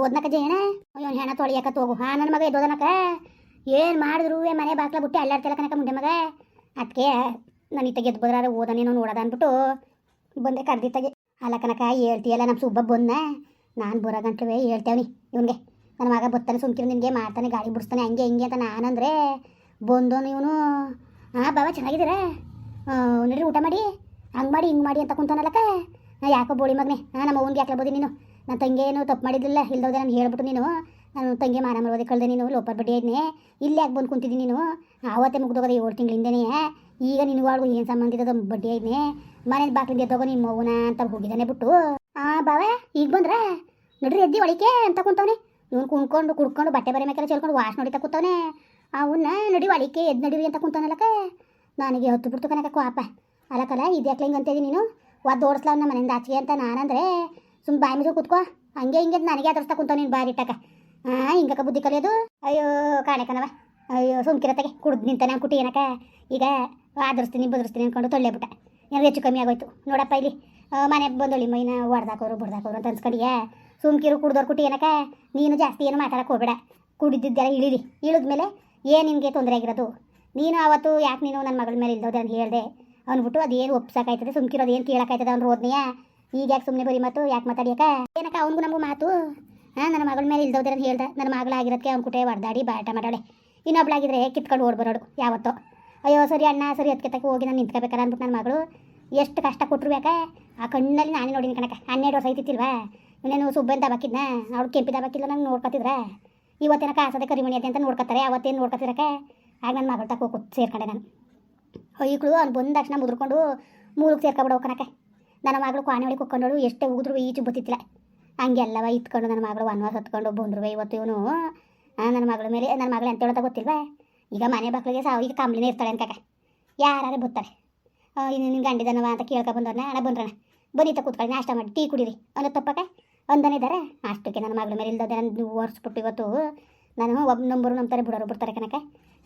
ಓದ್ನಕ ಜೇಣ? ಇವನು ಹೆಣ ತೊಳಿಯಕ ತೋಗು? ಹಾ ನನ್ನ ಮಗ ಎದ್ದೋದನಕ ಏನು ಮಾಡಿದ್ರು ಮನೆ ಬಾಕ್ಲ ಬಿಟ್ಟು ಅಲ್ಲಾಡ್ತಿಲ್ಲ ಕನಕ ಮುಂಡೆ ಮಗ? ಅದಕ್ಕೆ ಇತ್ತ ಗೆದ್ದು ಬದ್ರಾರ ಓದನೇನೋ ನೋಡದ ಅಂದ್ಬಿಟ್ಟು ಬಂದೆ ಕರ್ದಿತ್ತಾಗೆ ಅಲ್ಲ ಕನಕ ಹೇಳ್ತೀಯಲ್ಲ ನಮ್ಮ ಸುಬ್ಬ ಬಂದ ನಾನು ಬರೋ ಗಂಟ್ಲುವೆ ಹೇಳ್ತೇವ್ನಿ ಇವನಿಗೆ. ನನ್ನ ಮಗ ಬತ್ತಾನೆ ಸುಮ್ಕಿರು ನಿನಗೆ, ಮಾಡ್ತಾನೆ ಗಾಡಿ ಬಿಡಿಸ್ತಾನೆ, ಹಂಗೆ ಹಿಂಗೆ ಅಂತ ನಾನಂದ್ರೆ ಬಂದೋನು ಇವನು. ಹಾಂ ಬಾಬಾ ಚೆನ್ನಾಗಿದ್ದೀರಾ? ನಡ್ರಿ ಊಟ ಮಾಡಿ? ಹಂಗೆ ಮಾಡಿ, ಹಿಂಗೆ ಮಾಡಿ ಅಂತ ಕುಂತಾನಲ್ಲಕ್ಕ ನಾ ಯಾಕೋ ಬೋಳಿ ಮಗನೇ. ಹಾಂ ನಮ್ಮ ಅವ್ನಿಗೆ ಯಾಕೆ ಬೋದಿ ನೀನು? ನನ್ನ ತಂಗಿ ಏನು ತಪ್ಪು ಮಾಡಿದ್ದಿಲ್ಲ ಇಲ್ದೋದೆ ನಾನು ಹೇಳ್ಬಿಟ್ಟು ನೀನು, ನಾನು ತಂಗಿ ಮಾನ ಮರೋದೆ ಕಳ್ದೆ ನೀನು, ಲೋಪರ್ ಬಡ್ಡಿ ಐದ್ನೆ ಇಲ್ಲಿ ಯಾಕೆ ಬಂದು ಕುಂತಿದ್ದೀನಿ ನೀನು? ಆವತ್ತೇ ಮುಗ್ದೋಗೋದು ಏಳು ತಿಂಗಳಿಂದನೇ, ಈಗ ನಿನಗೂ ಆಳ್ಗೂ ಏನು ಸಂಬಂಧ ಇದ್ದದ ಬಡ್ಡಿ ಐದ್ನೆ ಮನೆ ಬಾಕ್ಲಿಂದ ಎದ್ದೋಗೋ ನಿಮ್ಮ ಮಗುನ ಅಂತ ಹೋಗಿದ್ದಾನೆ ಬಿಟ್ಟು. ಆ, ಬಾವೆ, ಈಗ ಬಂದ್ರೆ? ನಡ್ರಿ ಎದ್ದಿ ಒಳಿಕೆ ಅಂತ ಕುಂತವನೆ. ಇವನು ಕುಣ್ಕೊಂಡು, ಕುಡ್ಕೊಂಡು, ಬಟ್ಟೆ ಬರೆ ಮೇಲೆ ಚೆಲ್ಕೊಂಡು ವಾಶ್ ನೋಡಿತಾ ಕೂತವನೆ. ಅವನ್ನ ನಡಿ ಒಳಿಕೆ ಎದ್ದು ನಡಿರಿ ಅಂತ ಕುಂತವನಲ್ಲಕ್ಕ. ನನಗೆ ಹೊತ್ತು ಬಿಡ್ತು ಕನಕ ಕೋಪ. ಅಲ್ಲಕಲ್ಲ ಇದ್ಯಾಕ್ಲ ಹಿಂಗೆ ಅಂತಿದ್ದೀನಿ ನೀನು? ಒದ್ದು ಓಡಿಸ್ಲ ನಮ್ಮ ಮನೆಯಿಂದ ಆಚೆಗೆ ಅಂತ ನಾನಂದ್ರೆ ಸುಮ್ಮನೆ ಬಾಯಿ ಮುಚ್ಚು ಕೂತ್ಕೋ. ಹಂಗೆ ಹಿಂಗೆ ನನಗೆ ಅದರ್ಸ್ತಾ ಕುಂತ ನೀನು ಬಾರಿ ಇಟ್ಟಕ. ಹಾಂ ಹಿಂಗಕ್ಕ ಬುದ್ಧಿ ಕಲಿಯೋದು. ಅಯ್ಯೋ ಕಾಣಕನವ ಅಯ್ಯೋ, ಸುಮ್ಕಿರತ್ತಾಗೆ. ಕುಡ್ದು ನಿಂತಾನೆ ಕುಟಿ ಏನಕ ಈಗ ಆದರ್ಸ್ತೀನಿ, ಬದರ್ಸ್ತೀನಿ ಅನ್ಕೊಂಡು ತೊಳ್ಳೆ ಬಿಟ್ಟ. ಏನಾದ್ರು ಹೆಚ್ಚು ಕಮ್ಮಿ ಆಗೋಯ್ತು. ನೋಡಪ್ಪ ಇಲ್ಲಿ. ಮನೆ ಬಂದೊಳಿ ಮೈನ ಹೊಡ್ದಾಕೋರು ಬಡ್ದಾಕೋರು ಅಂತ ಅನ್ಸ್ಕೊಂಡಿಯ. ಸುಮ್ಕಿರು, ಕುಡ್ದೋರು ಕುಟಿ ಏನಕ ನೀನು ಜಾಸ್ತಿ ಏನು ಮಾತಾಡಕ್ಕೆ ಹೋಗ್ಬೇಡ. ಕುಡಿದಿದ್ದೆಲ್ಲ ಇಳಿರಿ. ಇಳಿದ್ಮೇಲೆ ಏನು ನಿಮಗೆ ತೊಂದರೆ ಆಗಿರೋದು? ನೀನು ಅವತ್ತು ಯಾಕೆ ನೀನು ನನ್ನ ಮಗಳ ಮೇಲೆ ಇಲ್ದೋದೆ ಅಂತ ಹೇಳಿದೆ? ಅಂದ್ಬಿಟ್ಟು ಅದೇನು ಒಪ್ಸಕ್ಕಾಯ್ತದೆ ಸುಮ್ಕಿರೋದು ಏನು ಕೇಳೋಕ್ಕಾಯ್ತದೆ ಅವ್ನು ರೋದ್ನೆಯ? ಈಗ ಯಾಕೆ ಸುಮ್ಮನೆ ಬರೀ ಮಾತು? ಯಾಕೆ ಮಾತಾಡ್ಯಾಕ? ಏನಕ್ಕ ಅವ್ನಿಗೂ ನಮಗೂ ಮಾತು? ಹಾಂ, ನನ್ನ ಮಗಳ ಮೇಲೆ ಇಲ್ದೋದ್ರೆ ಅಂತ ಹೇಳ್ದೆ. ನನ್ನ ಮಗಳಾಗಿರೋದಕ್ಕೆ ಅವ್ನ ಕುಟೆ ಹೊಡೆದಾಡಿ ಬಾಟ ಮಾಡಾಳೆ. ಇನ್ನೊಬ್ಳಾಗಿದ್ರೆ ಕಿತ್ಕೊಂಡು ಓಡ್ಬರೋಡು ಯಾವತ್ತೋ. ಅಯ್ಯೋ, ಸರಿ ಅಣ್ಣ, ಸರಿ ಅದಕ್ಕೆ ಹೋಗಿ ನಾನು ನಿಂತ್ಕೋಬೇಕಲ್ಲ ಅಂದ್ಬಿಟ್ಟು ನನ್ನ ಮಗಳು. ಎಷ್ಟು ಕಷ್ಟ ಕೊಟ್ಟರು ಬೇಕಾ ಆ ಕಣ್ಣಲ್ಲಿ ನಾನೇ ನೋಡಿನಿ ಕಣಕ ಹನ್ನೆರಡು ವರ್ಷ ಐತಿತ್ತಿಲ್ವಾ ಇನ್ನೇನು ಸುಬ್ಬಂತ ದಬಾಕಿದ್ನ ಅವ್ಳು ಕೆಂಪಿದ ಬಾಕಿಲ್ಲ ನಂಗೆ ನೋಡ್ಕೊತಿದ್ರ? ಇವತ್ತೇನ ಆಸದೆ ಕರಿಮಣಿ ಅದೇ ಅಂತ ನೋಡ್ಕೊತಾರೆ. ಅವತ್ತೇನು ನೋಡ್ಕೊತಿರಕ ಆಗ ನನ್ನ ಮಗಳ ತಕ್ಕ ಹೋಗಿ, ಸೇರ್ಕೊಂಡೆ ನಾನು. ಹೊಯ್ಕಳು ಅವ್ನು ಬಂದ ತಕ್ಷಣ ಮುದ್ರಕೊಂಡು ಮೂಲಕ್ಕೆ ಸೇರ್ಕೊಬಿಡೋ ಕಣಕ ನನ್ನ ಮಗಳು ಕ್ವಾಣೆ ಒಳಗೆ ಕುಕ್ಕೊಂಡಳು ಎಷ್ಟೇ ಉಗಿದ್ರು ಈಚು ಬತ್ತಿತ್ತಿಲ್ಲ ಹಂಗೆಲ್ಲವ ಇತ್ಕೊಂಡು ನನ್ನ ಮಗಳು ವನವಾಸ ಹತ್ಕೊಂಡು ಬಂದ್ರು ಇವತ್ತು ಇವನು. ನನ್ನ ಮಗಳ ಮೇಲೆ, ನನ್ನ ಮಗಳು ಅಂತ ಹೇಳೋದ ಗೊತ್ತಿಲ್ವಾ? ಈಗ ಮನೆ ಮಕ್ಕಳಿಗೆ ಸಾವು, ಈಗ ಕಂಬ್ಲಿನೇ ಇರ್ತಾಳೆ ಅಂತ ಯಾರು ಬರ್ತಾರೆ ಇನ್ನು ನಿನ್ನ ಗಂಡಿದನವ ಅಂತ ಕೇಳ್ಕೊ ಬಂದವ್ರನ್ನ ಅಣ್ಣ ಬಂದ್ರಣ ಬನ್ನಿ ತ ಕೂತ್ಕೊಳ್ಳಿ, ನಾಷ್ಟ ಮಾಡಿ, ಟೀ ಕುಡೀರಿ. ಅನ್ನೋ ತಪ್ಪಕ ಇದ್ದಾರೆ ಅಷ್ಟಕ್ಕೆ ನನ್ನ ಮಗಳ ಮೇಲೆ ಇಲ್ದದೆ ನಾನು ಒರೆಸ್ಬಿಟ್ಟು ಇವತ್ತು ನಾನು ಒಬ್ಬ ನಂಬರು ನಂಬ್ತಾರೆ, ಬಿಡೋರು ಬಿಡ್ತಾರೆ ಕನಕ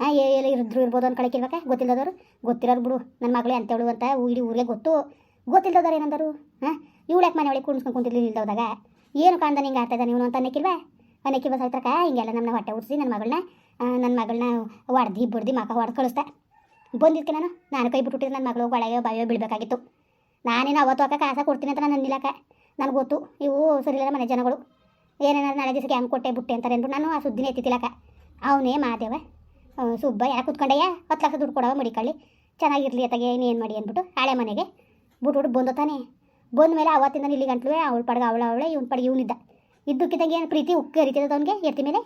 ಹಾಂ ಎಲ್ಲ ಇರಿದ್ರು ಇರ್ಬೋದು ಅಂತ ಕಳಕಿರ್ಬೇಕ ಗೊತ್ತಿಲ್ಲದವರು ಗೊತ್ತಿರೋರು ಬಿಡು. ನನ್ನ ಮಗಳು ಅಂತೇಳು ಅಂತ ಇಡೀ ಊರಿಗೆ ಗೊತ್ತು. ಗೊತ್ತಿಲ್ಲದವ್ರು ಏನಂದರು? ಹಾಂ? ಇವಳು ಯಾಕೆ ಮನೆ ಒಳಗೆ ಕುಣಿಸ್ಕೊಂಡು ಕುಂತಿರ್ಲಿಲ್ಲ ಇಲ್ದವ್ದಾಗ ಏನು ಕಾಣ್ದ ಹಿಂಗೆ ಆಡ್ತಾ ಇದ್ದಾನೆ ಇವನು ಅಂತ ಅನ್ನಕ್ಕಿಲ್ವಾ? ಅನ್ನಕ್ಕಿಲ್ವ ಸೈತ್ರಕ ಹಿಂಗೆಲ್ಲ ನಮ್ಮನ್ನ ಹೊಟ್ಟೆ ಉಡ್ಸಿ ನನ್ನ ಮಗಳನ್ನ ನನ್ನ ಮಗಳನ್ನ ಹೊಡ್ದು, ಬಡ್ದು, ಮಕ ಹೊಡೆದು ಕಳಿಸ್ದೆ ಬಂದಿದ್ಕೆ ನಾನು? ನಾನು ಕೈ ಬಿಟ್ಟುಬಿಟ್ಟಿದ್ದೆ ನನ್ನ ಮಗಳು ಒಳಗೆ ಬಾವಿಯೋ ಬೀಳಬೇಕಾಗಿತ್ತು. ನಾನೇನು ಅವತ್ತು ಅಕ್ಕ ಕಾಸ ಕೊಡ್ತೀನಿ ಅಂತ ನಾನು ಅಂದಿಲ್ಲಕ್ಕ ನನಗೆ ಗೊತ್ತು, ಇವು ಸರಿಯಿಲ್ಲ ಮನೆ ಜನಗಳು. ಏನೇನಾದ್ರು ನಾಳೆ ದಿವಸಕ್ಕೆ ಹೆಂಗೆ ಕೊಟ್ಟೆ ಬಿಟ್ಟೆ ಅಂತಾರೆ ಅಂದ್ಬಿಟ್ಟು ನಾನು ಆ ಸುದ್ದಿನೇ ಎತ್ತಿತ್ತಿಲಕ ಅವನೇ ಮಾದೇವ ಸುಬ್ಬ ಯಾಕೆ ಕುತ್ಕೊಂಡಯ್ಯ, ಹತ್ತು ಲಕ್ಷ ದುಡ್ಡು ಕೊಡವ ಮಡಿಕಳ್ಳಿ. ಚೆನ್ನಾಗಿರಲಿ ಅತ್ತಾಗೆ ಏನು ಮಾಡಿ ಅಂದ್ಬಿಟ್ಟು, ಹಳೆ ಮನೆಗೆ ಬಿಟ್ಬಿಟ್ಟು ಬಂದು ತಾನೆ. ಬಂದ ಮೇಲೆ ಅವತ್ತಿಂದ ಇಲ್ಲಿ ಗಂಟ್ಲು ಅವಳ ಪಡ್ಗೆ ಅವಳ ಅವಳೆ, ಇವ್ನ ಪಡ್ಗೆ ಇವನಿದ್ದ. ಇದ್ದಕ್ಕಿದ್ದಂಗೆ ಏನು ಪ್ರೀತಿ ಉಕ್ಕ ಹರಿತಿದ್ದದ ಅವನಿಗೆ ಎತ್ತಿ ಮೇಲೆ?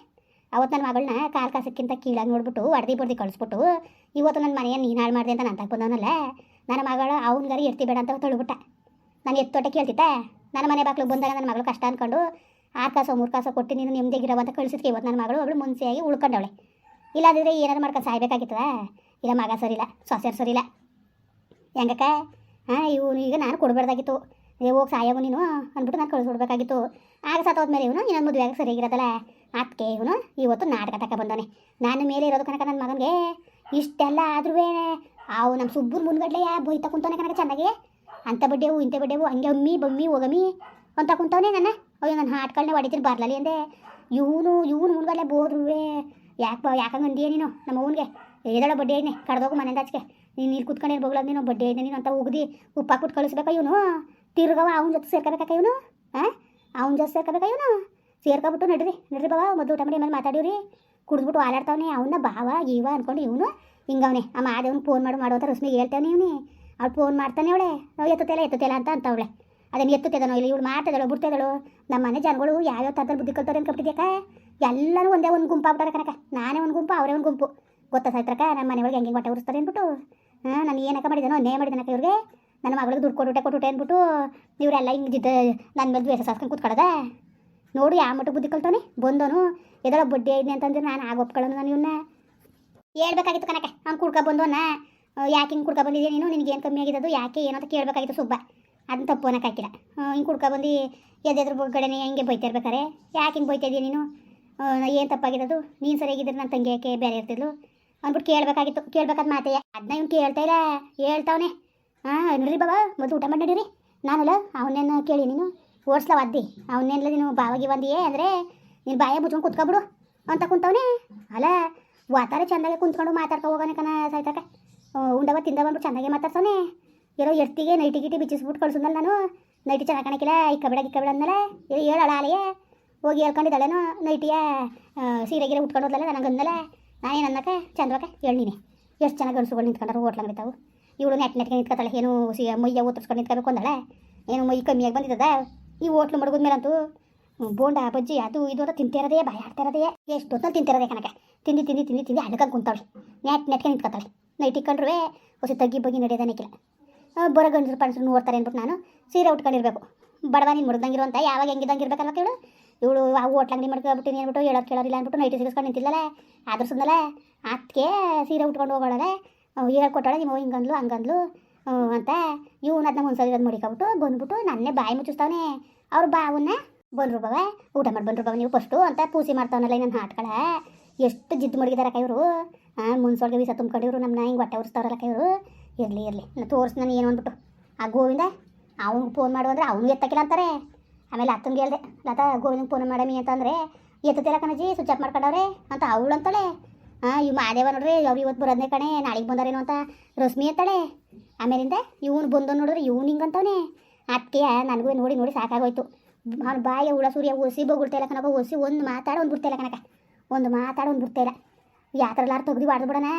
ಅವತ್ತು ನನ್ನ ಮಗಳನ್ನ ಕಾರ್ ಕಾಸಕ್ಕಿಂತ ಕೀಳಾಗಿ ನೋಡ್ಬಿಟ್ಟು ಹೊಡೆದಿ ಬಡ್ದು ಕಳಿಸ್ಬಿಟ್ಟು, ಇವತ್ತು ನನ್ನ ಮನೆಯನ್ನು ನೀನು ಹಾಳು ಮಾಡಿದೆ ಅಂತ ನಾನು ತಕ್ಕ ನನ್ನ ಮಗಳು ಅವ್ನಿಗಾರಿ ಎತ್ತಿ ಬೇಡ ಅಂತ ತಳ್ಳಿಬಿಟ್ಟ ನಾನು ಎತ್ತೋಟ ಕೇಳ್ತಿದ್ದೆ? ನನ್ನ ಮನೆ ಬಾಗ್ಲಿಗೆ ಬಂದಾಗ ನನ್ನ ಮಗಳು ಕಷ್ಟ ಅಂದ್ಕೊಂಡು ಆರು ಕಾಸು, ಮೂರು ಕಾಸು ಕೊಟ್ಟು ನೀನು ನೆಮ್ಮದಿಗಿರವ ಅಂತ ಕಳಿಸಿದ್ಕೆ ಇವತ್ತು ನನ್ನ ಮಗಳು. ಅವಳು ಮುಂಚೆಯಾಗಿ ಉಳ್ಕೊಂಡವಳೆ. ಇಲ್ಲಾಂದಿದ್ರೆ ಏನಾದ್ರು ಮಾಡ್ಕೊಂಡು ಸಾಯ್ಬೇಕಾಗಿತ್ತದ ಇಲ್ಲ ಮಗ ಸರಿಲ್ಲ ಸೊಸೆರು ಸರಿಲ್ಲ ಹೆಂಗಕ್ಕ? ಹಾಂ ಇವನು ಈಗ ನಾನು ಕೊಡಬಾರ್ದಾಗಿತ್ತು. ಏ, ಹೋಗಿ ಸಾಯವು ನೀನು ಅಂದ್ಬಿಟ್ಟು ನಾನು ಕಳಿಸ್ಬಿಡ್ಬೇಕಾಗಿತ್ತು ಆಗ ಸತ್ತೋದ್ಮೇಲೆ ಇವನು ಇನ್ನೊಂದು ಸರಿ ಇರೋದಲ್ಲ ಅದಕ್ಕೆ ಇವನು ಇವತ್ತು ನಾಟಕ ತಕ ಬಂದಾನೆ ನಾನು ಮೇಲೆ ಇರೋದು ಕನಕ ನನ್ನ ಮಗನಿಗೆ. ಇಷ್ಟೆಲ್ಲ ಆದ್ರೂ ಅವು ನಮ್ಮ ಸುಬ್ಬನ ಮುಂದ್ಗಡ್ಲೆ ಬೈ ಕುಂತವನೆ ಕನಕ ಚೆನ್ನಾಗಿ. ಅಂಥ ಬಡ್ಡೆವು ಇಂಥ ಬಡ್ಡೆವು, ಹಂಗೆ ಅಮ್ಮಿ ಬಮ್ಮಿ ಹೋಗಮ್ಮಿ ಅಂತ ಕುಂತವನೇ ನನ್ನ. ಅಯ್ಯೋ ನನ್ನ ಹಾಟ್ಗಳನ್ನೇ ಹೊಡಿತೀನಿ ಬರ್ಲಲ್ಲಿ ಅಂದೆ. ಇವನು ಇವನು ಮುಂದ್ಗಡ್ಲೆ ಬೋದ್ರುವೆ. ಯಾಕೆ ಯಾಕಂಗೆ ಅಂದಿಯ ನೀನು ನಮ್ಮ ಅವನಿಗೆ? ಏದಳ ಬಡ್ಡಿ ಏನೇ ಕಡ್ದೋಗು ಮನೆಯಿಂದ ಆಚೆಗೆ. ನೀನು ಇಲ್ಲಿ ಕುತ್ಕೊಂಡು ಬೋಗ್ಲಾಗ ನೀನು ಬಡ್ಡಿ ಐತೆ ನೀನು ಅಂತ ಉಗ್ದು, ಉಪ್ಪು ಹಾಕ್ಬಿಟ್ಟು ಕಳಿಸ್ಬೇಕಾ ಇವನು? ತಿರ್ಗವ ಅವ್ನ ಜೊತೆ ಸೇರ್ಕೋಬೇಕಾ ಇವನು? ಹಾಂ ಅವ್ನ ಜೊತೆ ಸೇರ್ಕೋಬೇಕಾ ಇವನು? ಸೇರ್ಕೊಬಿಟ್ಟು ನಡ್ರಿ ನಡ್ರಿ ಬಾವ, ಮೊದಲು ಊಟ ಮಾಡಿ ಮೇಲೆ ಮಾತಾಡಿವ್ರಿ ಕುಡಿದ್ಬಿಟ್ಟು ಆಲಾಡ್ತಾವನೆ ಅವನ್ನ ಬಾವ ಈವ ಅನ್ಕೊಂಡು ಇವನು ಹಿಂಗವನೆ. ಅಮ್ಮ ಮಾದೇವ್ನ ಫೋನ್ ಮಾಡು, ಮಾಡೋ ಅಂತ ರಶ್ಮಿಗೆ ಹೇಳ್ತಾನೆ ಇವನಿ. ಅವ್ಳು ಫೋನ್ ಮಾಡ್ತಾನೆ ಅವಳೆ. ನಾವು ಎತ್ತುತ್ತೇಲ ಅಂತ ಅಂತ ಅಂತವಳೆ. ಅದನ್ನು ಎತ್ತುತ್ತೇದನೋ ಇಲ್ಲ ಇವಳು ಮಾಡ್ತಿದ್ದಾಳೋ ಬಿಡ್ತಿದ್ದಾಳೋ ನಮ್ಮ ಮನೆ ಜನಗಳು ಯಾವ್ಯಾವ ಥರದಲ್ಲಿ ಬುದ್ಧಿ ಕಲ್ತವ್ರೆ ಅಂತ ಕಪ್ಪಿದ್ಯಾಕ ಎಲ್ಲರೂ ಒಂದೇ ಒಂದು ಗುಂಪು ಆಗ್ಬಿಟ್ಟಾರೆ ಕನಕ ನಾನೇ ಒಂದು ಗುಂಪು, ಅವರೇ ಒಂದು ಗುಂಪು. ಗೊತ್ತಾ ಸಾಯ್ತ್ರಕ ನಮ್ಮ ಮನೆ ಒಳಗೆ ಹೆಂಗೆ ಹೊಟ್ಟೆ ಉರಿಸ್ತಾರೆ ಅಂದ್ಬಿಟ್ಟು. ಹಾಂ ನಾನು ಏನಕ್ಕ ಮಾಡಿದ್ದಾನೋ ಅನ್ಯಾಯ ಮಾಡಿದ್ದಾನಕ್ಕ ಇವ್ರಿಗೆ? ನನ್ನ ಮಗಳಿಗೆ ದುಡ್ಡು ಕೊಟ್ಟು ಕೊಟ್ಟುಟೆ ಅಂದ್ಬಿಟ್ಟು ಇವರೆಲ್ಲ ಹಿಂಗೆ ಜಿದ್ದ ನನ್ನ ಮೇಲೆ ದ್ವೇಷ ಸಾಸ್ಕೊಂಡು ಕೂತ್ಕೊಳ್ಳೋದ ನೋಡು ಯಾವ ಮಟ್ಟ ಬುದ್ಧಿ ಕಲ್ತಾನೆ ಬಂದವನು. ಎದಳ ಬಡ್ಡಿ ಐದನೇ ಅಂತಂದ್ರೆ ನಾನು ಆಗ ಒಪ್ಕೊಳ್ಳೋನು ನಾನು ಇವನ್ನ ಹೇಳ್ಬೇಕಾಗಿತ್ತು ಕನಕ ಅವ್ನು ಕುಡ್ಕೊ ಬಂದವನ್ನ ಯಾಕೆ ಹಿಂಗೆ ಕುಡ್ಕೊ ಬಂದಿದ್ಯಾ ನೀನು? ನಿನಗೆ ಏನು ಕಮ್ಮಿ ಆಗಿದ್ದು ಯಾಕೆ ಏನೋ ಅಂತ ಕೇಳಬೇಕಾಗಿತ್ತು ಸುಬ್ಬ. ಅದನ್ನ ತಪ್ಪು ಅನ್ನಕ್ಕೆ ಹಾಕಿಲ್ಲ. ಹಿಂಗೆ ಕುಡ್ಕೊ ಬಂದು ಎದ್ದೆದ್ರ ಕಡೆನೇ ಹೆಂಗೆ ಬೈತಿರ್ಬೇಕಾರೆ ಯಾಕೆ ಹಿಂಗೆ ಬೈತಾ ನೀನು? ಏನು ತಪ್ಪಾಗಿರೋದು ನೀನು ಸರಿಯಾಗಿದ್ರೆ ನನ್ನ ತಂಗಿ ಯಾಕೆ ಬೇರೆ ಇರ್ತಿದ್ಲು. ಅಂದ್ಬಿಟ್ಟು ಕೇಳಬೇಕಾಗಿತ್ತು, ಕೇಳ್ಬೇಕಾದ ಮಾತೆಯ ಅದನ್ನ ಇವ್ನು ಕೇಳ್ತಾ ಇಲ್ಲ, ಹೇಳ್ತಾವನೆ. ಹಾಂ, ನೋಡ್ರಿ ಬಾಬಾ, ಮೊದಲು ಊಟ ಮಾಡಿ ನಡೀರಿ. ನಾನಲ್ಲ, ಅವನೇನು ಕೇಳಿ ನೀನು ಓಡಿಸ್ಲವ ಅದ್ದಿ ಅವನ್ನೆಲ್ಲ ನೀನು ಬಾವಾಗಿ ಬಂದಿಯೇ ಅಂದರೆ ನೀನು ಬಾಯ ಮುಚ್ಕೊಂಡು ಕುತ್ಕೊಬಿಡು ಅಂತ ಕುಂತವನೇ. ಅಲ್ಲ, ವಾತಾರ ಚಂದಾಗೆ ಕುಂತ್ಕೊಂಡು ಮಾತಾಡ್ಕೊ ಹೋಗೋಣ ಕಣ ಸಾಯ್ತಕ್ಕ. ಉಂಡವ ತಿಂದ ಬಂದ್ಬಿಟ್ಟು ಚೆನ್ನಾಗೆ ಮಾತಾಡ್ಸೋನೆ ಇರೋ ಎಷ್ಟಿಗೆ ನೈಟಿ ಗಿಟಿ ಬಿಚ್ಚಿಸ್ಬಿಟ್ಟು ಕಳ್ಸಂದಲ್ಲ ನಾನು. ನೈಟಿ ಚೆನ್ನಾಗಿ ಕಾಣಕ್ಕಿಲ್ಲ ಈ ಬಿಡ ಇಕ್ಕ ಬಿಡ ಅಂದಲ್ಲ ಇದು ಹೇಳು ಅಳಾಲೆಯೇ ಹೋಗಿ ಹೇಳ್ಕೊಂಡಿದ್ದಾಳೇನೋ ನೈಟಿಯ ಸೀರೆ ಗಿರೆ ಉಟ್ಕೊಂಡು ಹೋದಲ್ಲ ನನಗೆ ಅಂದಲ್ಲ ನಾನೇನು ಅನ್ನಕ್ಕೆ ಚಂದ್ರಕ್ಕೆ, ಹೇಳಿ ನೀನೆ. ಎಷ್ಟು ಚೆನ್ನಾಗಿ ಗಂಡಸುಗಳು ನಿಂತ್ಕೊಂಡ್ರು ಹೋಟ್ಲಂಗ್ ತಾವು ಇವಳು ನೆಟ್ ನೆಟ್ಗೆ ನಿಂತ್ಕೊತಾಳೆ. ಏನು ಸಿ ಮೈಯ ಓತರ್ಸ್ಕೊಂಡು ನಿಂತ್ಕೋಬೇಕು ಅಂದಳೆ. ಏನು ಮೈ ಕಮ್ಮಿಯಾಗಿ ಬಂದಿದ್ದದ. ಈ ಹೋಟ್ಲು ಮಡಗದ ಮೇಲಂತೂ ಬೋಂಡ, ಬಜ್ಜಿ, ಅದು ಇದು ಅಂತ ತಿಂತಿರೋದೇ ಭಯ ಆಡ್ತಿರೋದೇ ಎಷ್ಟು ಹೊತ್ತಲ್ಲಿ ತಿಂತಿರೋದೇ ಕನಕ ತಿಂದು ತಿಂದು ತಿಂದು ತಿಂದು ಹಣಕಾಗಿ ಕುಂತಾಳೆ ನೆಟ್ ನೆಟ್ಗೆ ನಿಂತ್ಕೊತಾಳೆ. ನೈಟ್ ಇಕ್ಕೊಂಡ್ರೆ ಹೊಸ ತಗ್ಗಿ ಬಗ್ಗಿ ನಡೆಯೋದನ್ನಿಕ್ಕಿಲ್ಲ ಬರೋ ಗಂಡಸ್ರು ಪಣಸ್ರು ನೋಡ್ತಾರೆ ಅಂದ್ಬಿಟ್ಟು ನಾನು ಸೀರೆ ಉಟ್ಕೊಂಡಿರ್ಬೇಕು. ಬಡವ ನೀನು ಮುಡ್ದಂಗಿರು ಅಂತ ಯಾವಾಗ ಹೆಂಗಿದಂಗೆ ಇರ್ಬೇಕಲ್ವ ಕೇಳು ಇವಳು ಆ ಹೋಟ್ಲಂಗಡಿ ಮಾಡ್ಕೊಬಿಟ್ಟು ಏನ್ಬಿಟ್ಟು ಹೇಳೋದು ಕೇಳೋರಿಲ್ಲ ಅಂದ್ಬಿಟ್ಟು ನೈಟಿ ಸಿಗಿಸ್ಕೊಂಡು ನಿಂತಿಲ್ಲಲೇ ಆದ್ರೂ ಸುಮ್ಮನೆ ಅದಕ್ಕೆ ಸೀರೆ ಉಟ್ಕೊಂಡು ಹೋಗೋಳಲೆ ಹೇಳ್ಕೊಟ್ಟಾಳೆ ನೀವು ಹಿಂಗಂದ್ಲು, ಹಂಗಂದ್ಲು ಅಂತ. ಇವನು ಅದನ್ನ ಒಂದ್ಸರಿ ಅದು ಮಡಿಕೊಬಿಟ್ಟು ಬಂದ್ಬಿಟ್ಟು ನನ್ನೇ ಬಾಯಿ ಮುಚ್ಚಿಸ್ತಾವನೆ. ಅವ್ರ ಬಾವನ್ನ ಬಂದ್ರು ಬಾವ, ಊಟ ಮಾಡಿ ಬಂದ್ರು ಬಾವ ನೀವು ಫಸ್ಟು ಅಂತ ಪೂಸಿ ಮಾಡ್ತಾವನಲ್ಲ ನನ್ನ ಹಾಟ್ಗಳ ಎಷ್ಟು ಜಿದ್ದು ಮಡಗಿದಾರಕ್ಕ ಇವರು. ಮುನ್ಸೊಳಗೆ ವಿಸ ತುಂಬ್ಕೊಂಡಿವ್ರು ನಮ್ಮನ್ನ ಹಿಂಗೆ ಹೊಟ್ಟೆ ಉರಿಸ್ತಾವ್ರಲ್ಲಕ್ಕ ಇವರು. ಇರಲಿ ಇರಲಿ ನಾನು ತೋರಿಸ್ ನಾನು ಏನು ಅಂದ್ಬಿಟ್ಟು. ಆ ಗೋವಿಂದ, ಅವ್ನಿಗೆ ಫೋನ್ ಮಾಡು ಅಂದರೆ ಅವನು ಎತ್ತಕ್ಕಿಲ್ಲ ಅಂತಾರೆ. ಆಮೇಲೆ ಅತ್ತಂಗೆ ಹೇಳ್ದೆ, ಲತಾ ಗೋವಿಂದ ಫೋನ್ ಮಾಡಮಿ ಅಂತಂದರೆ ಎತ್ತತಿಲ್ಲ ಕಣಜಿ ಸ್ವಿಚ್ ಆಫ್ ಮಾಡ್ಕೊಂಡವ್ರೆ ಅಂತ ಅವಳು ಅಂತಾಳೆ. ಹಾಂ ಇವ್ ಮಾದೇವ ನೋಡ್ರಿ ಅವ್ರು ಇವತ್ತು ಬರೋದನ್ನೇ ಕಣೆ, ನಾಳೆಗೆ ಬಂದರೇನು ಅಂತ ರಶ್ಮಿ ಅಂತಳೆ. ಆಮೇಲಿಂದ ಇವ್ನು ಬಂದು ನೋಡಿದ್ರೆ ಇವನು ಹಿಂಗಂತವನೆ ಅದಕ್ಕೆ ನನಗೂ ನೋಡಿ ನೋಡಿ ಸಾಕಾಗೋಯ್ತು. ಅವ್ನು ಬಾಯ ಹುಳ, ಸೂರ್ಯ ಒಸಿ ಬಗುಳ್ತಾ ಇಲ್ಲ ಕನಕ ಒಸಿ ಒಂದು ಮಾತಾಡ ಒಂದು ಬಿಡ್ತಾ ಇಲ್ಲ ಕನಕ ಒಂದು ಮಾತಾಡ ಒಂದು ಬಿಡ್ತಾ ಇಲ್ಲ. ಯಾತ್ರಲ್ಲಾರು ತೆಗ್ದು ಹೊಡೆದು ಬಿಡೋಣ?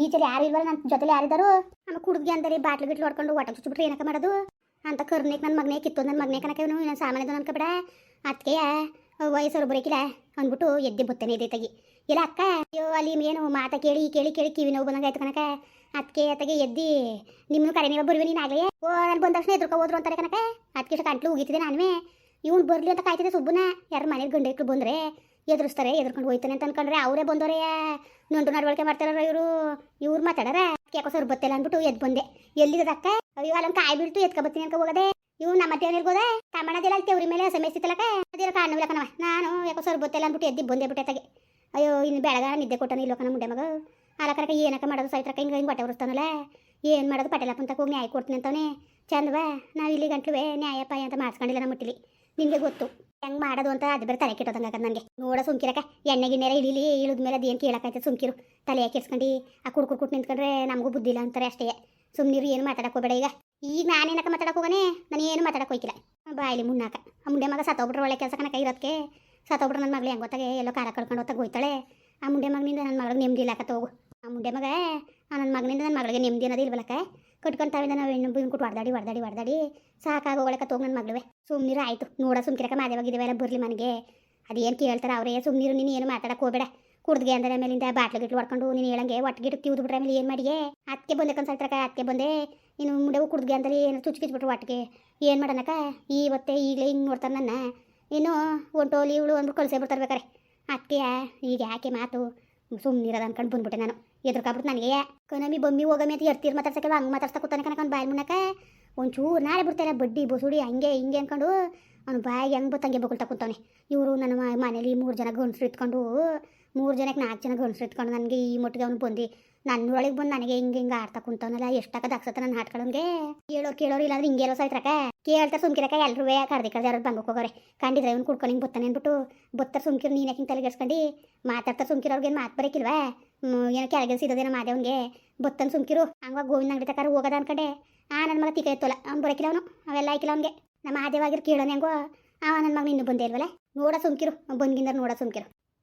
ಈಚೆಲಿ ಯಾರು ಇಲ್ವಲ್ಲ ನನ್ನ ಜೊತೆಲಿ ಯಾರಿದ್ದಾರು ಆಮೇಲೆ ಕುಡ್ದು ಅಂತಾರೆ ಬಾಟ್ಲು ಗಿಟ್ಲು ಹೊಡ್ಕೊಂಡು ಒಟ್ಟ ಚುಚ್ಚಿಬಿಟ್ರೆ ಏನಕ್ಕೆ ಮಾಡೋದು? ಅಂತ ಕರ್ನಿಕ್ ನನ್ನ ಮಗನೇ ಕಿತ್ತು ನನ್ನ ಮಗನೇ ಕನಕ ಇವನು ನನ್ನ ಸಾಮಾನ್ಯದ ಅನ್ಕೊಬೇಡ ಅದಕ್ಕೆ ವಯಸ್ಸರು ಬರೋಕಿಲ್ಲ. ಅಂದ್ಬಿಟ್ಟು ಎದ್ದೆ ಬತ್ತೇನೆ ಇದೆ ತಗಿ. ಇಲ್ಲ ಅಕ್ಕ, ಅಯ್ಯೋ, ಅಲ್ಲಿ ಏನು ಮಾತಾ ಕೇಳಿ ಕೇಳಿ ಕೇಳಿ ಕಿವಿ ನೋವು ಬಂದಂಗೆ ಆಯ್ತು ಕನಕ ಅದಕ್ಕೆ ಅತ್ತಗೆ ಎದ್ದಿ ನಿಮ್ಮನ್ನು ಕರೆ ನೀವು ಬರುವೆ ನೀನು ಆಗಲೇ. ಓ, ನಾನು ಬಂದ ತಕ್ಷಣ ಎದ್ರುಕೊ ಹೋದ್ರು ಅಂತಾರೆ ಕನಕ ಅದಕ್ಕೆ ಇಷ್ಟು ಕಂಟ್ಲು ನಾನು ನಾನುವೇ. ಇವ್ನು ಬರಲಿ ಅಂತ ಕಾಯ್ತಿದ್ದೆ ಸುಬ್ಬನ. ಯಾರು ಮನೇಲಿ ಗಂಡ ಬಂದ್ರೆ ಎದುರಿಸ್ತಾರೆ, ಎದುರ್ಕೊಂಡು ಹೋಯ್ತಾನೆ ಅಂತ ಅನ್ಕೊಂಡ್ರೆ ಅವರೇ ಬಂದವರೇ. ನೊಂದು ನಡವಳಿಕೆ ಮಾಡ್ತಾರ ಇವರು. ಇವ್ರು ಮಾತಾಡಾರ. ಯಾಕೋ ಸರ್ ಬತ್ತಿಲ್ಲ ಅಂದ್ಬಿಟ್ಟು ಎದ್ದು ಬಂದೆ. ಎಲ್ಲಿದ್ದಕ್ಕೆ ಅಯ್ಯೋ, ಅಲ್ಲೊಂದು ಕಾಯಿ ಬೀಳ್ತು ಎತ್ಕ ಬರ್ತೀನಿ ಹೋಗದೆ. ಇವ್ ನಮ್ಮ ಮತ್ತೆ ಇರ್ಬೋದ ತಮ್ಮಣದಿಲ್ಲ ಅಲ್ಲಿ ಮೇಲೆ ಸಮಯ ಸಿತ್ತಲಕ ಅದಿರ ಕಾಣ ಕಣವ ನಾನು ಯಾಕೋ ಸರ್ ಗೊತ್ತಿಲ್ಲ ಅಂದ್ಬಿಟ್ಟು ಎದ್ದಿ ಬಂದೆ ಬಿಟ್ಟೆ ತಗೆ ಅಯ್ಯೋ, ಇನ್ನು ಬೆಳಗ ನಿದ್ದೆ ಕೊಟ್ಟನ ಇಲ್ಲೋ ಕಣ ಮುಂಡೆ ಮಗ. ಅಲಕರಕ ಏನಕ್ಕ ಮಾಡೋದು? ಸೈತ್ರಕ ಹಿಂಗೆ ಹಿಂಗೆ ಹೊಟ್ಟೆ ಉರಿಸ್ತಾನಲ್ಲ. ಏನು ಮಾಡೋದು? ಪಟೇಲಪ್ಪ ಅಂತ ಹೋಗಿ ನ್ಯಾಯ ಕೊಡ್ತೀನಿ ಅಂತವನೇ. ಚಂದವ, ನಾವು ಇಲ್ಲಿ ಗಂಟ್ಲುವೆ ನ್ಯಾಯಪ್ಪ ಅಂತ ಮಾಡಿಸ್ಕೊಂಡಿಲ್ಲ ನಮ್ಮ ಮುಟ್ಟಿಲಿ ನಿಮಗೆ ಗೊತ್ತು. ಹೆಂಗೆ ಮಾಡೋದು ಅಂತ ಅದು ಬೇರೆ ತಲೆ ಕೆಟ್ಟೋದಂಗ ನನಗೆ ನೋಡ ಸುಮ್ಕಿರಕ ಎಣ್ಣೆ ಗಿಣ್ಣೆರ ಇಳಿಲಿ ಇಳಿದ ಮೇಲೆ ಅದೇನು ಕೇಳಕೈತೆ ಸುಮ್ಕಿರು. ತಲೆ ಕೆಡ್ಸ್ಕೊಂಡು? ಆ ಕುಡ್ಕು ಕುಟ್ ನಿಂತ್ಕೊಂಡ್ರೆ ನಮಗೂ ಬುದ್ಧಿ ಇಲ್ಲ ಅಂತಾರೆ ಅಷ್ಟೇ. ಸುಮ್ಮನಿರು ಏನು ಮಾತಾಡಕ್ಕೆ ಹೋಗಬೇಡ ಈಗ. ಈಗ ನಾನೇನಕ್ಕ ಮಾತಾಡಕ್ಕೆ ಹೋಗನೆ ನಾನು ಏನು ಮಾತಾಡಕ್ಕೆ ಹೋಗಿಲ್ಲ. ಬಾಯಿಲಿ ಮುನ್ನಾಕ ಆ ಮುಂಡೆ ಮಗ ಸತ್ತೋಗ್ಬಿಟ್ರೆ ಒಳ್ಳೆ ಕೆಲಸ ಕನಕ ಇರೋದಕ್ಕೆ ಸತ್ತೋಗ್ಬಿಟ್ರೆ ನನ್ನ ಮಗಳು ಹೆಂಗೆ ಗೊತ್ತಾಗೆ, ಎಲ್ಲೋ ಕಾರ ಕಳ್ಕೊಂಡು ಹೋಗ್ತಾಗ ಹೋಯ್ತಾಳೆ. ಆ ಮುಂಡೆ ಮಗನಿಂದ ನನ್ನ ಮಗಳಿಗೆ ನೆಮ್ಮದಿ ಇಲ್ಲಕ್ಕ ಹೋಗು ಆ ಮುಂಡೆ ಮಗ, ಆ ನನ್ನ ಮಗನಿಂದ ನನ್ನ ಮಗಳಿಗೆ ನೆಮ್ಮದಿ ಅನ್ನೋದು ಇಲ್ವಲ್ಲಕ್ಕ ಕಟ್ಕೊಂತಾವಿಂದ ನಾವು ಹೆಣ್ಣು ಬಿಂದ್ಬಿಟ್ಟು ಹೊಡೆದಾಡಿ ಹೊಡೆದಾಡಿ ಹೊಡೆದಾಡಿ ಸಾಕಾಗೋಗಳಕ್ಕ ತೋಗ ನನ್ನ ಮಗಳುವೆ. ಸುಮ್ಮನಿರು ಆಯಿತು. ನೋಡ ಸುಮ್ಕಿರಕ ಮಾದೇವಾಗಿದ್ದೇವೆ ಎಲ್ಲ ಬರಲಿ ಮನೆಗೆ. ಅದೇನು ಕೇಳ್ತಾರೆ ಅವರೇ? ಸುಮ್ಮನಿರು ನೀನು ಏನು ಮಾತಾಡಕ್ಕೆ ಹೋಗಬೇಡ. ಕುಡ್ದ್ಗೆ ಅಂದ್ರೆ ಮೇಲಿಂದ ಬಾಟ್ಲು ಗಿಟ್ಲು ಹೊಡ್ಕೊಂಡು, ನೀನು ಹೇಳಂಗೆ ಒಟ್ಟಿಗಿಟ್ಟು ತಿವ್ದು ಬಿಟ್ರೆ ಆಮೇಲೆ ಏನು ಮಾಡಿಗೆ ಅದಕ್ಕೆ ಬಂದೆ ಕನ್ಸಲ್ತ್ರಕ ಅದಕ್ಕೆ ಬಂದೆ. ನೀನು ಮುಂಡೆವು ಕುಡ್ದ್ಗೆ ಅಂದ್ರೆ ಏನು ಚುಚ್ಕಿಚ್ಬಿಟ್ರು ಒಟ್ಟಿಗೆ? ಏನು ಮಾಡೋಣಕ್ಕ? ಇವತ್ತೇ ಈಗಲೇ ಹಿಂಗೆ ನೋಡ್ತಾರೆ ನನ್ನ. ಇನ್ನು ಒಂಟೋಲಿ ಇವಳು ಅಂದ್ಬಿಟ್ಟು ಕಳ್ಸೇ ಬಿಡ್ತಾರೆ ಬೇಕಾರೆ. ಅದಕ್ಕೆ ಈಗ ಯಾಕೆ ಮಾತು? ಸುಮ್ಮನಿರೋದು ಅನ್ಕೊಂಡು ಬಂದ್ಬಿಟ್ಟೆ ನಾನು. ಎದುರ್ಕಾಬಿಟ್ಟು ನನಗೆ ಕನಮಿ ಬಮ್ಮಿ ಹೋಗಮಿ ಅಂತ ಎರ್ತೀರ್ ಮಾತಾಡ್ಸಕ್ಕೆ ಹಂಗೆ ಮಾತಾಡ್ಸ್ತಾ ಕೂತಾನೆ ಕನಕ ಬಾಯಿ ಮುನ್ನಕ ಒಂಚೂರು ನಾಳೆ ಬಿಡ್ತಾರೆ ಬಡ್ಡಿ ಬಸುಡಿ ಹಂಗೆ ಹಿಂಗೆ ಅನ್ಕೊಂಡು ಅವ್ನು ಬಾಯಿಗೆ ಹೆಂಗೆ ಬತ್ತಂಗೆ ಬಗ್ಗೆ ಕೂತವನೆ. ಇವರು ನನ್ನ ಮನೇಲಿ ಮೂರು ಜನ ಗಂಡಸ್ರು ಇಟ್ಕೊಂಡು ಮೂರು ಜನಕ್ಕೆ ನಾಲ್ಕು ಜನ ಗಂಡಸ್ರು ಇಟ್ಕೊಂಡು ನನಗೆ ಈ ಮಟ್ಟಿಗೆ ಅವ್ನು ಬಂದು. ನನ್ನೊಳಗೆ ಬಂದು ನನಗೆ ಹಿಂಗೆ ಹಿಂಗೆ ಆಡ್ತಾ ಕುಂತವನಲ್ಲ, ಎಷ್ಟಾಕ ದಾಕ್ಸತ್ತ ನನ್ನ ಹಾಟ್ಕೊಳಂಗೆ ಕೇಳೋರು ಕೇಳೋರು ಇಲ್ಲಾಂದ್ರೆ ಹಿಂಗೆ ಇರೋ ಸಾಯ್ತ್ರಕ ಕೇಳ್ತಾರೆ ಸುಮ್ಕಿರಕ ಎಲ್ಲರೂ ಕರ್ದಿ ಕರ್ದಿ ಯಾರು ಬಂಗಕ್ಕೆ ಹೋಗೋರೆ ಕಂಡಿದ್ರೆ ಅವ್ನು ಕುಡ್ಕೊಂಡು ಹಿಂಗೆ ಬತ್ತಾನೆ ಅಂದ್ಬಿಟ್ಟು ಬತ್ತಾರೆ ಸುಮ್ಕಿರು, ನೀನು ಯಾಕೆ ತಲೆಗೆಡ್ಸ್ಕೊಂಡು ಮಾತಾಡ್ತಾರೆ ಸುಮ್ಕಿರು ಅವ್ರಿಗೇನು ಮಾತು ಬರೋಕಿಲ್ವಾ? ಏನೋ ಕೆಳಗೆ ಸಿಗೋದೇನೋ ಮಾದೇವನ್ಗೆ ಬತ್ತನ್ ಸುಮ್ಕಿರು ಹಂಗ ಗೋವಿಂದ ಅಂಗಡಿ ತಕಾರ ಹೋಗೋದ ಅನ್ಕಡೆ. ಆ ನನ್ನ ಮಗ ತಿಕ್ಕ ಎತ್ತೋಲ್ಲ, ಅವ್ನು ಬರೋಕಿಲ್ಲ ಅವನು, ಅವೆಲ್ಲ ಆಯ್ಕಿಲ್ಲ ಅವ್ನಿಗೆ. ನಮ್ಮ ಆದೇವಾಗಿರು ಕೇಳೋನೆ ಹೆಂಗೋ. ಆ ನನ್ನ ಮಗ ಇನ್ನೂ ಬಂದೇ ಇಲ್ವಲ್ಲ? ನೋಡ ಸುಮ್ಕಿರು ಬಂದ್ಗಿಂದ ನೋಡ ಸುಮ್ಕಿರು.